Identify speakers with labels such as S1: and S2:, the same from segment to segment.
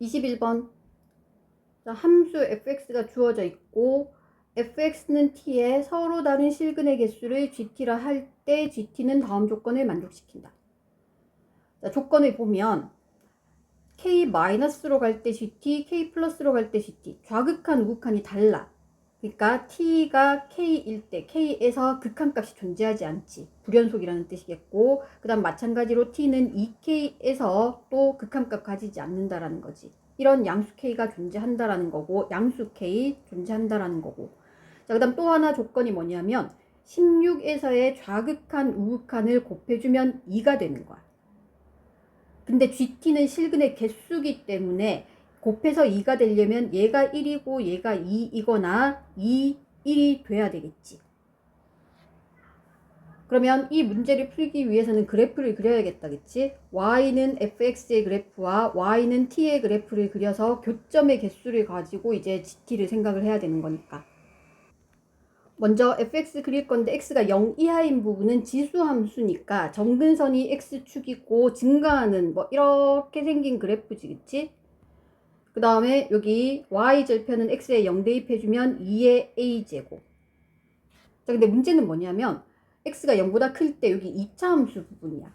S1: 21번. 자, 함수 fx가 주어져 있고 fx는 t에 서로 다른 실근의 개수를 gt라 할 때 gt는 다음 조건을 만족시킨다. 자, 조건을 보면 k-로 갈 때 gt, k 플러스로 갈 때 gt. 좌극한, 우극한이 달라. 그러니까 t가 k일 때 k에서 극한값이 존재하지 않지. 불연속이라는 뜻이겠고 그 다음 마찬가지로 t는 2k에서 또 극한값 가지지 않는다라는 거지. 이런 양수 k가 존재한다라는 거고 양수 k 존재한다라는 거고 자, 그 다음 또 하나 조건이 뭐냐면 16에서의 좌극한, 우극한을 곱해주면 2가 되는 거야. 근데 GT는 실근의 개수기 때문에 곱해서 2가 되려면 얘가 1이고 얘가 2이거나 2, 1이 돼야 되겠지. 그러면 이 문제를 풀기 위해서는 그래프를 그려야겠다, 그치? y는 fx의 그래프와 y는 t의 그래프를 그려서 교점의 개수를 가지고 이제 gt를 생각을 해야 되는 거니까. 먼저 fx 그릴 건데 x가 0 이하인 부분은 지수 함수니까 정근선이 x축이고 증가하는 뭐 이렇게 생긴 그래프지 그치? 그 다음에 여기 y절편은 x에 0 대입해주면 2의 a제곱. 자 근데 문제는 뭐냐면 x가 0보다 클 때 여기 2차 함수 부분이야.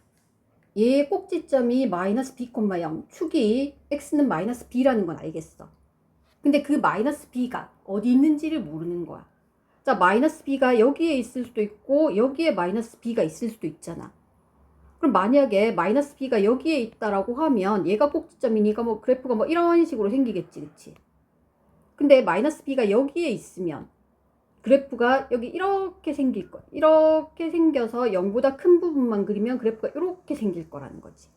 S1: 얘의 꼭지점이 마이너스 b, 0 축이 x는 마이너스 b라는 건 알겠어. 근데 그 마이너스 b가 어디 있는지를 모르는 거야. 자, 마이너스 b가 여기에 있을 수도 있고 여기에 마이너스 b가 있을 수도 있잖아. 그럼 만약에 마이너스 b가 여기에 있다라고 하면 얘가 꼭지점이니까 뭐 그래프가 뭐 이런 식으로 생기겠지, 그치? 근데 마이너스 b가 여기에 있으면 그래프가 여기 이렇게 생길 거. 이렇게 생겨서 0보다 큰 부분만 그리면 그래프가 이렇게 생길 거라는 거지.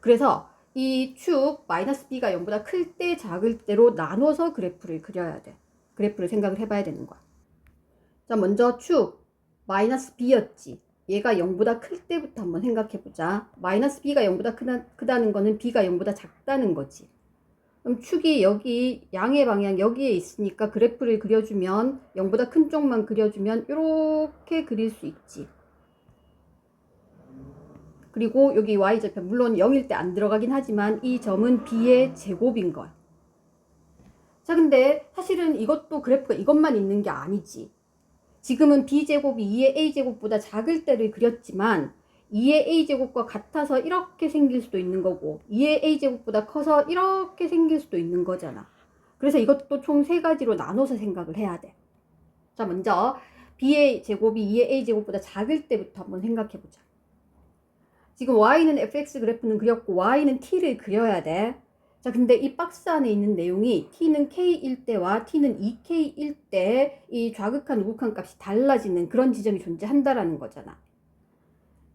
S1: 그래서 이 축 마이너스 b가 0보다 클 때 작을 때로 나눠서 그래프를 그려야 돼. 그래프를 생각을 해봐야 되는 거야. 자, 먼저 축 마이너스 b였지. 얘가 0보다 클 때부터 한번 생각해 보자. 마이너스 b가 0보다 크다, 크다는 거는 b가 0보다 작다는 거지. 그럼 축이 여기 양의 방향 여기에 있으니까 그래프를 그려주면 0보다 큰 쪽만 그려주면 이렇게 그릴 수 있지. 그리고 여기 y절편 물론 0일 때 안 들어가긴 하지만 이 점은 b의 제곱인 거야. 자 근데 사실은 이것도 그래프가 이것만 있는 게 아니지. 지금은 b제곱이 2의 a제곱보다 작을 때를 그렸지만 2의 a제곱과 같아서 이렇게 생길 수도 있는 거고 2의 a제곱보다 커서 이렇게 생길 수도 있는 거잖아. 그래서 이것도 총 세 가지로 나눠서 생각을 해야 돼. 자 먼저 b의 제곱이 2의 a제곱보다 작을 때부터 한번 생각해 보자. 지금 y는 fx 그래프는 그렸고 y는 t를 그려야 돼. 자, 근데 이 박스 안에 있는 내용이 t는 k일 때와 t는 2k일 때 이 좌극한 우극한 값이 달라지는 그런 지점이 존재한다라는 거잖아.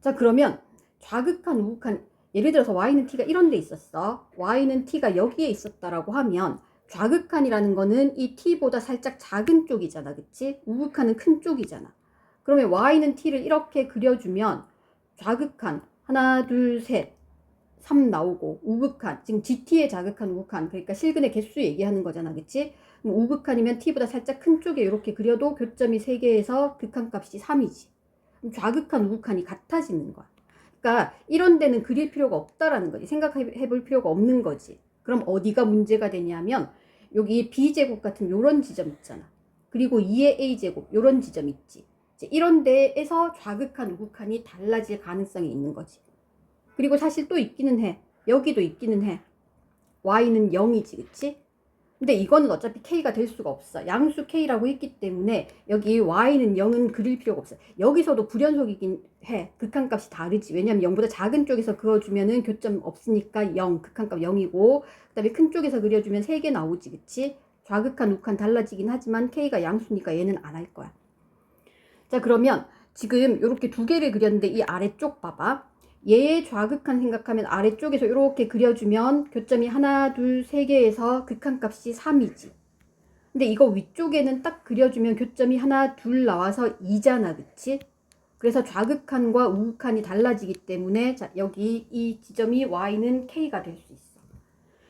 S1: 자, 그러면 좌극한 우극한 예를 들어서 y는 t가 이런 데 있었어. y는 t가 여기에 있었다라고 하면 좌극한이라는 거는 이 t보다 살짝 작은 쪽이잖아. 그치? 우극한은 큰 쪽이잖아. 그러면 y는 t를 이렇게 그려주면 좌극한 하나, 둘, 셋 3 나오고 우극한 지금 GT에 자극한 우극한 그러니까 실근의 개수 얘기하는 거잖아 그치? 우극한이면 T보다 살짝 큰 쪽에 이렇게 그려도 교점이 3개에서 극한값이 3이지. 좌극한 우극한이 같아지는 거야. 그러니까 이런 데는 그릴 필요가 없다라는 거지. 생각해 볼 필요가 없는 거지. 그럼 어디가 문제가 되냐면 여기 B제곱 같은 요런 지점 있잖아. 그리고 2의 A제곱 요런 지점 있지. 이런 데에서 좌극한 우극한이 달라질 가능성이 있는 거지 그리고 사실 또 있기는 해. 여기도 있기는 해. y는 0이지, 그치? 근데 이거는 어차피 k가 될 수가 없어. 양수 k라고 했기 때문에 여기 y는 0은 그릴 필요가 없어. 여기서도 불연속이긴 해. 극한값이 다르지. 왜냐면 0보다 작은 쪽에서 그어주면은 교점 없으니까 0, 극한값 0이고 그 다음에 큰 쪽에서 그려주면 3개 나오지, 그치? 좌극한, 우극한 달라지긴 하지만 k가 양수니까 얘는 안 할 거야. 자, 그러면 지금 이렇게 두 개를 그렸는데 이 아래쪽 봐봐. 얘의 좌극한 생각하면 아래쪽에서 이렇게 그려주면 교점이 하나, 둘, 세 개에서 극한값이 3이지. 근데 이거 위쪽에는 딱 그려주면 교점이 하나, 둘 나와서 2잖아, 그치? 그래서 좌극한과 우극한이 달라지기 때문에 자 여기 이 지점이 y는 k가 될 수 있어.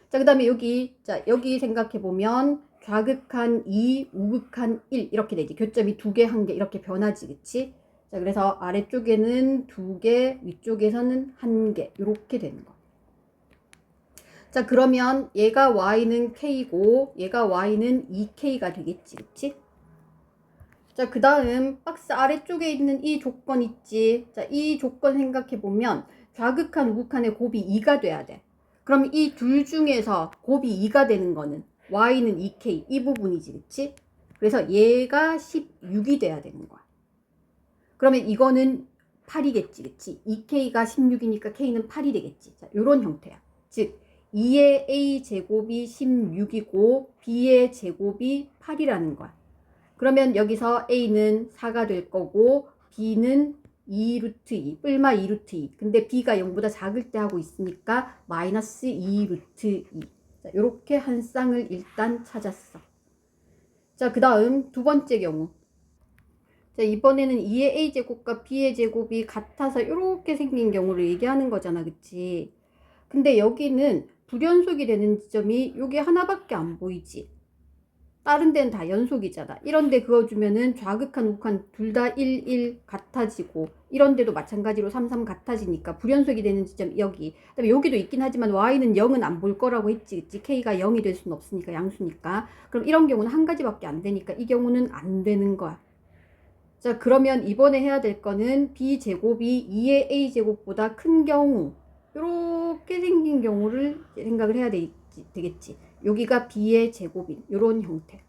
S1: 자 그 다음에 여기 자 여기 생각해 보면 좌극한 2, 우극한 1 이렇게 되지. 교점이 두 개, 한 개 이렇게 변하지, 그치? 자, 그래서 아래쪽에는 두 개, 위쪽에서는 한 개, 이렇게 되는 거. 자, 그러면 얘가 y는 k고 얘가 y는 2k가 되겠지. 그치? 자, 그 다음 박스 아래쪽에 있는 이 조건 있지. 자, 이 조건 생각해 보면 좌극한 우극한의 곱이 2가 돼야 돼. 그럼 이 둘 중에서 곱이 2가 되는 거는 y는 2k 이 부분이지. 그치? 그래서 얘가 16이 돼야 되는 거야. 그러면 이거는 8이겠지. 그치? 2k가 16이니까 k는 8이 되겠지. 자, 요런 형태야. 즉 2의 a 제곱이 16이고 b의 제곱이 8이라는 거야. 그러면 여기서 a는 4가 될 거고 b는 2 루트 2, 뿔마 2 루트 2. 근데 b가 0보다 작을 때 하고 있으니까 마이너스 2 루트 2. 자, 요렇게 한 쌍을 일단 찾았어. 자, 그 다음 두 번째 경우. 자, 이번에는 2의 a 제곱과 b의 제곱이 같아서 이렇게 생긴 경우를 얘기하는 거잖아. 그치? 근데 여기는 불연속이 되는 지점이 여기 하나밖에 안 보이지. 다른 데는 다 연속이잖아. 이런데 그어주면은 좌극한 우극한 둘 다 1, 1 같아지고 이런 데도 마찬가지로 3, 3 같아지니까 불연속이 되는 지점 여기. 그다음에 여기도 있긴 하지만 y는 0은 안 볼 거라고 했지. 그치? k가 0이 될 수는 없으니까 양수니까. 그럼 이런 경우는 한 가지밖에 안 되니까 이 경우는 안 되는 거야. 자, 그러면 이번에 해야 될 거는 b 제곱이 2의 a 제곱보다 큰 경우 이렇게 생긴 경우를 생각을 해야 되겠지. 되겠지. 여기가 b의 제곱인 이런 형태.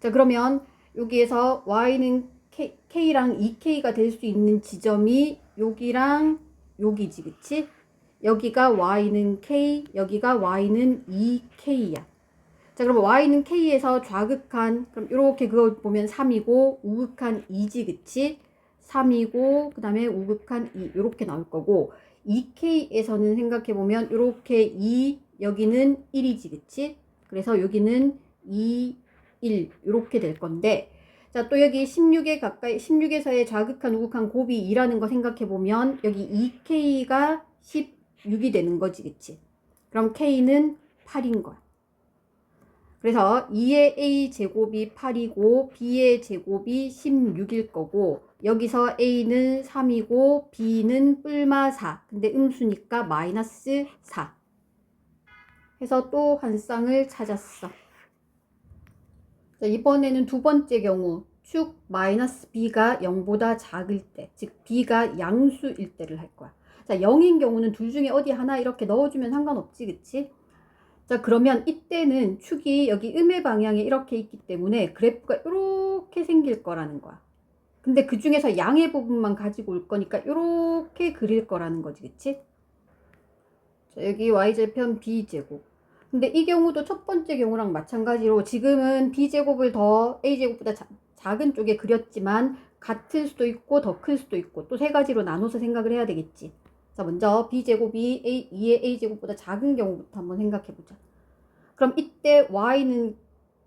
S1: 자 그러면 여기에서 y는 k, k랑 2k가 될 수 있는 지점이 여기랑 여기지 그치? 여기가 y는 k, 여기가 y는 2k야. 자 그럼 y는 k에서 좌극한 그럼 이렇게 그거 보면 3이고 우극한 2지 그치? 3이고 그 다음에 우극한 2 이렇게 나올 거고 2k에서는 생각해 보면 이렇게 2 여기는 1이지 그치? 그래서 여기는 2, 1 이렇게 될 건데 자 또 여기 16에 가까이 16에서의 좌극한 우극한 곱이 2라는 거 생각해 보면 여기 2k가 16이 되는 거지 그치? 그럼 k는 8인 거야. 그래서 2의 a 제곱이 8이고 b의 제곱이 16일 거고 여기서 a는 3이고 b는 뿔마 4 근데 음수니까 마이너스 4 해서 또 한 쌍을 찾았어. 자, 이번에는 두 번째 경우 축 마이너스 b가 0보다 작을 때, 즉 b가 양수일 때를 할 거야. 자, 0인 경우는 둘 중에 어디 하나 이렇게 넣어주면 상관없지, 그치? 자, 그러면 이때는 축이 여기 음의 방향에 이렇게 있기 때문에 그래프가 이렇게 생길 거라는 거야. 근데 그 중에서 양의 부분만 가지고 올 거니까 이렇게 그릴 거라는 거지, 그치? 자, 여기 y절편 b제곱. 근데 이 경우도 첫 번째 경우랑 마찬가지로 지금은 b제곱을 더 a제곱보다 자, 작은 쪽에 그렸지만 같을 수도 있고 더 클 수도 있고 또 세 가지로 나눠서 생각을 해야 되겠지. 자, 먼저 b제곱이 a, 2의 a제곱보다 작은 경우부터 한번 생각해 보자. 그럼 이때 y는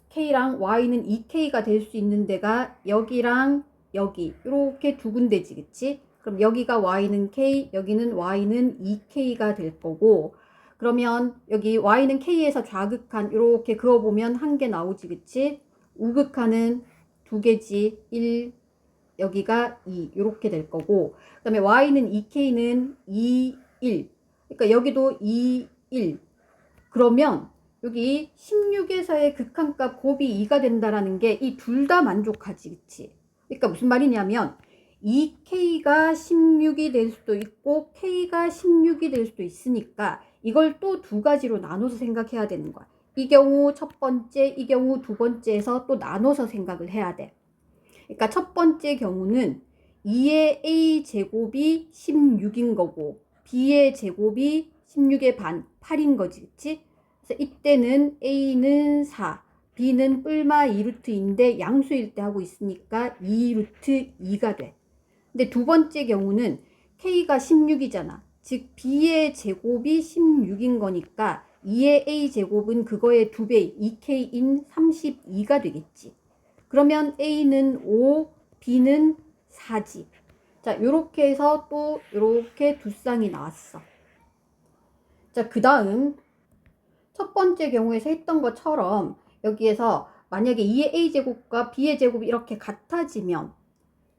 S1: k랑 y는 2k가 될 수 있는 데가 여기랑 여기 이렇게 두 군데지, 그치? 그럼 여기가 y는 k, 여기는 y는 2k가 될 거고 그러면 여기 y는 k에서 좌극한 이렇게 그어보면 한 개 나오지, 그치? 우극한은 두 개지, 1, 여기가 2 이렇게 될 거고 그 다음에 y는 2k는 2, 1 그러니까 여기도 2, 1 그러면 여기 16에서의 극한값 곱이 2가 된다라는 게 이 둘 다 만족하지 그치? 그러니까 무슨 말이냐면 2k가 16이 될 수도 있고 k가 16이 될 수도 있으니까 이걸 또 두 가지로 나눠서 생각해야 되는 거야. 이 경우 첫 번째 이 경우 두 번째에서 또 나눠서 생각을 해야 돼 그러니까 첫 번째 경우는 2의 a 제곱이 16인 거고 b의 제곱이 16의 반 8인 거지 그치? 그래서 이때는 a는 4 b는 뿔마 2루트인데 양수일 때 하고 있으니까 2루트 2가 돼. 근데 두 번째 경우는 k가 16이잖아. 즉 b의 제곱이 16인 거니까 2의 a 제곱은 그거의 두배 2k인 32가 되겠지 그러면 A는 5, B는 4지. 자, 요렇게 해서 또 요렇게 두 쌍이 나왔어. 자, 그 다음 첫 번째 경우에서 했던 것처럼 여기에서 만약에 2의 A제곱과 B의 제곱이 이렇게 같아지면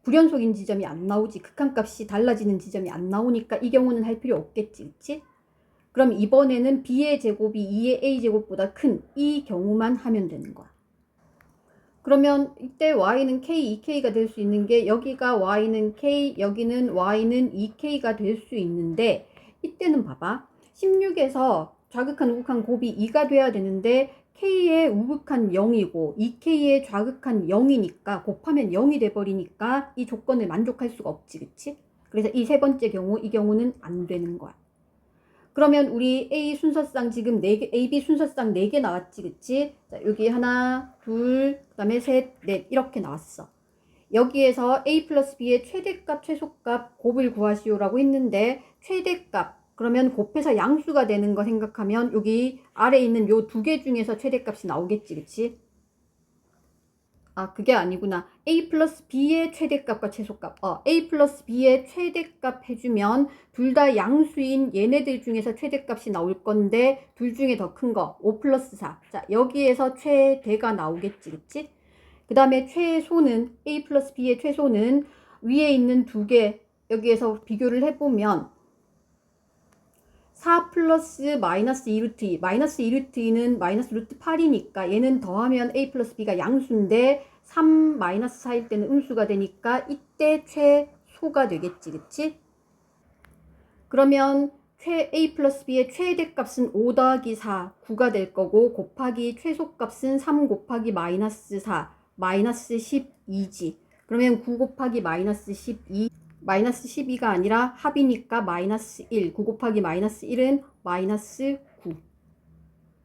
S1: 불연속인 지점이 안 나오지. 극한값이 달라지는 지점이 안 나오니까 이 경우는 할 필요 없겠지. 그치? 그럼 이번에는 b의 제곱이 2의 a 제곱보다 큰 이 경우만 하면 되는 거야. 그러면 이때 y는 k, 2k가 될 수 있는 게 여기가 y는 k, 여기는 y는 2k가 될 수 있는데 이때는 봐봐. 16에서 좌극한 우극한 곱이 2가 돼야 되는데 k의 우극한 0이고 2k의 좌극한 0이니까 곱하면 0이 돼버리니까 이 조건을 만족할 수가 없지 그치? 그래서 이 세 번째 경우 이 경우는 안 되는 거야. 그러면 우리 A 순서상 지금 4개, AB 순서상 4개 나왔지, 그치? 자, 여기 하나, 둘, 그 다음에 셋, 넷, 이렇게 나왔어. 여기에서 A 플러스 B의 최대값, 최소값 곱을 구하시오라고 했는데, 최대값, 그러면 곱해서 양수가 되는 거 생각하면 여기 아래에 있는 요 두 개 중에서 최대값이 나오겠지, 그치? 아, 그게 아니구나. A 플러스 B의 최대값과 최소값. 어, A 플러스 B의 최대값 해주면 둘 다 양수인 얘네들 중에서 최대값이 나올 건데 둘 중에 더 큰 거, 5 플러스 4. 자, 여기에서 최대가 나오겠지, 그치? 그 다음에 최소는, A 플러스 B의 최소는 위에 있는 두 개, 여기에서 비교를 해보면 4 플러스 마이너스 2루트 2, 마이너스 2루트 2는 마이너스 루트 8이니까 얘는 더하면 a 플러스 b가 양수인데 3 마이너스 4일 때는 음수가 되니까 이때 최소가 되겠지, 그치? 그러면 최 a 플러스 b의 최대값은 5 더하기 4, 9가 될 거고 곱하기 최소값은 3 곱하기 마이너스 4, 마이너스 12지. 그러면 9 곱하기 마이너스 12, 마이너스 12가 아니라 합이니까 마이너스 1, 9 곱하기 마이너스 1은 마이너스